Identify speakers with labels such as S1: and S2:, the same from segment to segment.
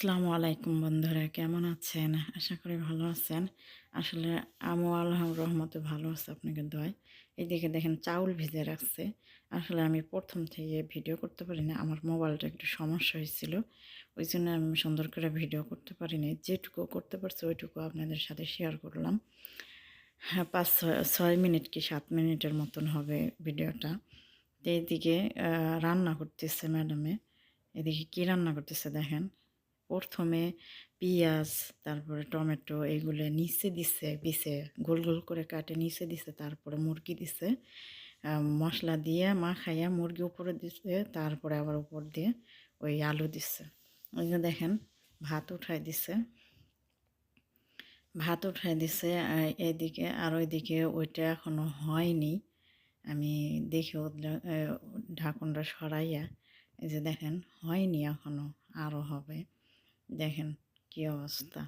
S1: আসসালামু আলাইকুম বন্ধুরা, কেমন আছেন? আশা করি ভালো আছেন। আসলে আমু আল্লাহ রহমতে ভালো আছে আপনাকে দয় এইদিকে দেখেন চাউল ভিজে রাখছে। আসলে আমি প্রথম থেকে ভিডিও করতে পারি না, আমার মোবাইলটা একটু সমস্যা হয়েছিল। ওই জন্য আমি সুন্দর করে ভিডিও করতে পারিনি যেটুকু করতে পারছি, ওইটুকু আপনাদের সাথে শেয়ার করলাম। হ্যাঁ পাঁচ, ছয় ছয় মিনিট কি সাত মিনিটের মতন হবে ভিডিওটা। তো এইদিকে রান্না করতেছে ম্যাডামে এদিকে কী রান্না করতেছে দেখেন। প্রথমে পেঁয়াজ, তারপরে টমেটো এগুলো নিচে দিছে, পিছে গোল গোল করে কাটে নিচে দিছে, তারপরে মুরগি দিছে। মশলা দিয়ে মাখাইয়া মুরগি উপরে দিছে, তারপরে আবার উপর দিয়ে ওই আলু দিছে। ওই যে দেখেন, ভাত উঠাই দিছে। ভাত উঠাই দিছে এদিকে আর ওইদিকে ওইটা এখনও হয়নি। আমি দেখে ঢাকনটা সরাইয়া, এই যে দেখেন, হয়নি এখনও আরও হবে। দেখেন কি অবস্থা।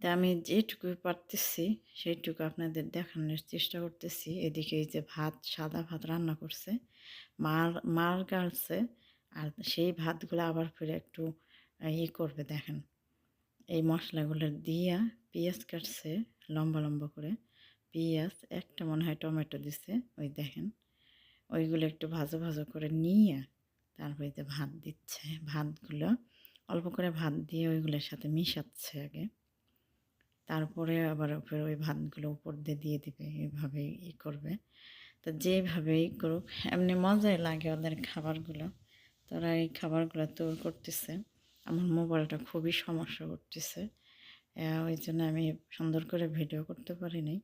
S1: তা আমি যেটুকু পারতেছি, সেইটুকু আপনাদের দেখানোর চেষ্টা করতেছি। এদিকে এই যে ভাত, সাদা ভাত রান্না করছে, মার মার গালছে আর সেই ভাতগুলো আবার ফিরে একটু ই করবে দেখেন। এই মশলাগুলো দিয়া পেঁয়াজ কাটছে, লম্বা লম্বা করে। পেঁয়াজ, একটা মনে হয় টমেটো দিছে, ওই দেখেন। ওইগুলো একটু ভাজা ভাজো করে নিয়ে, তারপরে যে ভাত দিচ্ছে। ভাতগুলো অল্প করে ভাত দিয়ে ওইগুলোর সাথে মিশাচ্ছে আগে। তারপরে আবার ফের ওই ভাতগুলো উপর দিয়ে দিয়ে দিবে এইভাবে ই করবে। তো যেভাবে ই করুক, এমনি মজাই লাগে ওদের খাবারগুলো। তারা এই খাবারগুলো তৈরি করতেছে। আমার মোবাইলটা খুবই সমস্যা করতেছে। ওই জন্য আমি সুন্দর করে ভিডিও করতে পারিনি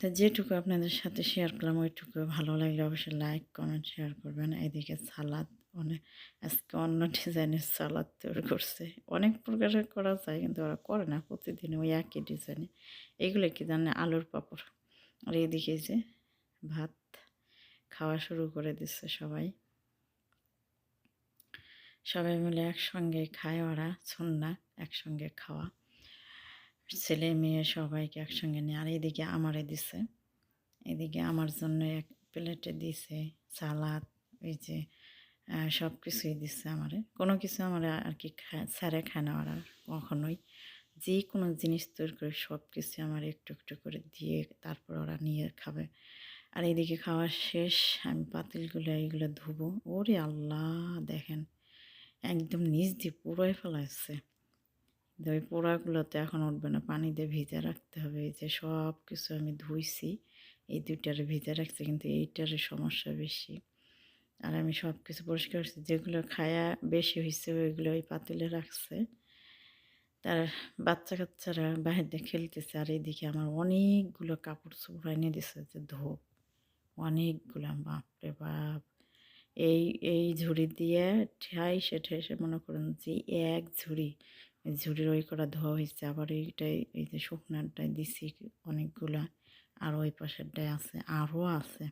S1: তো যেটুকু আপনাদের সাথে শেয়ার করলাম, ওইটুকু ভালো লাগলে অবশ্যই লাইক কমেন্ট শেয়ার করবেন। এদিকে সালাদ অনেক, আজকে অন্য ডিজাইনের সালাদ তৈরি করছে। অনেক প্রকারের করা যায়, কিন্তু ওরা করে না প্রতিদিন ওই একই ডিজাইনে। এগুলো কি জানে, আলুর পাপড়। আর এদিকে যে ভাত খাওয়া শুরু করে দিচ্ছে সবাই। সবাই মিলে একসঙ্গে খায় ওরা, ছন্না একসঙ্গে খাওয়া। ছেলে মেয়ে সবাইকে একসঙ্গে নিয়ে, আর এদিকে আমারে দিছে। এদিকে আমার জন্য এক প্লেটে দিছে সালাদ ওই যে সব কিছুই দিচ্ছে আমারে। কোনো কিছু আমার আর কি খায় স্যারে খায় না ওরা কখনোই। যে কোনো জিনিস তৈরি করে সব কিছু আমার একটু একটু করে দিয়ে তারপর ওরা নিয়ে খাবে। আর এদিকে খাওয়া শেষ, আমি পাতিলগুলো এইগুলো ধুবো। ওরে আল্লাহ, দেখেন, একদম নিচ দিয়ে পুরোই কিন্তু ওই পোড়াগুলোতে এখন উঠবে না, পানি দিয়ে ভিজে রাখতে হবে। এই যে সব কিছু আমি ধুইছি, এই দুইটারে ভিজে রাখছি, কিন্তু এইটারে সমস্যা বেশি। আর আমি সব কিছু পরিষ্কার করছি, যেগুলো খায়া বেশি হয়েছে ওইগুলো ওই পাতিলে রাখছে। তার বাচ্চা কাচ্চারা বাইরে খেলতেছে, আর এইদিকে আমার অনেকগুলো কাপড় চোপড় এনে দিছে যে ধোপ অনেকগুলো, বাপরে বাপ। এই এই ঝুড়ি দিয়ে ঠাইসে ঠাইসে মনে করেন যে এক ঝুড়ি ঝুড়ির ওই করা ধোয়া হয়েছে আবার এইটাই, এই যে শুকনারটাই দিছি অনেকগুলা, আর ওই পাশেরটাই আছে আরও আছে।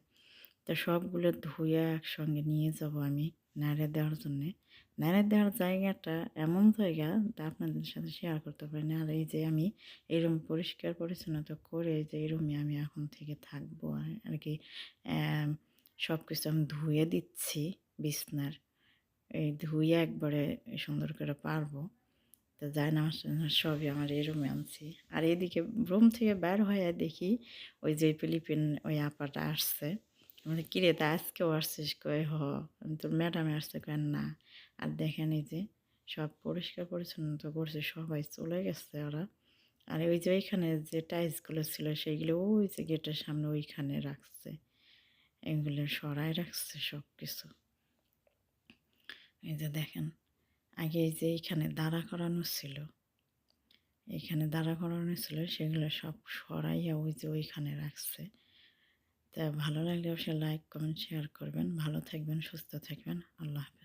S1: তো সবগুলো ধুয়ে একসঙ্গে নিয়ে যাব আমি নাড়ে দেওয়ার জন্যে। নাড়ে দেওয়ার জায়গাটা এমন জায়গা তা আপনাদের সাথে শেয়ার করতে পারি না। আর এই যে আমি এরম পরিষ্কার পরিচ্ছন্নতা করে যে এই রুমে আমি এখন থেকে থাকব আর কি সব কিছু আমি ধুয়ে দিচ্ছি বিছনার। এই ধুয়ে একবারে সুন্দর করে পারব। তো যায় না, সবই আমার এই রুমে আনছি। আর এদিকে রুম থেকে বের হয়ে দেখি ওই যে ফিলিপিন ওই আপাটা আসছে। মানে কিরে, তা আজকেও আসছিস কয়ে হ, তোর ম্যাডামে আসছে কেন না। আর দেখেন এই যে সব পরিষ্কার পরিচ্ছন্নতা করছে, সবাই চলে গেছে ওরা। আর ওই যে ওইখানে যে টাইলসগুলো ছিল সেইগুলো ওই যে গেটের সামনে ওইখানে রাখছে। এগুলো সরাই রাখছে সব কিছু এই যে দেখেন। আগে যে এখানে দাঁড়া করানো ছিল, এখানে দাঁড়া করানো ছিল, সেগুলো সব সরাইয়া ওই যে ওইখানে রাখছে। তা ভালো লাগলে অবশ্যই লাইক কমেন্ট শেয়ার করবেন। ভালো থাকবেন, সুস্থ থাকবেন। আল্লাহ হাফেজ।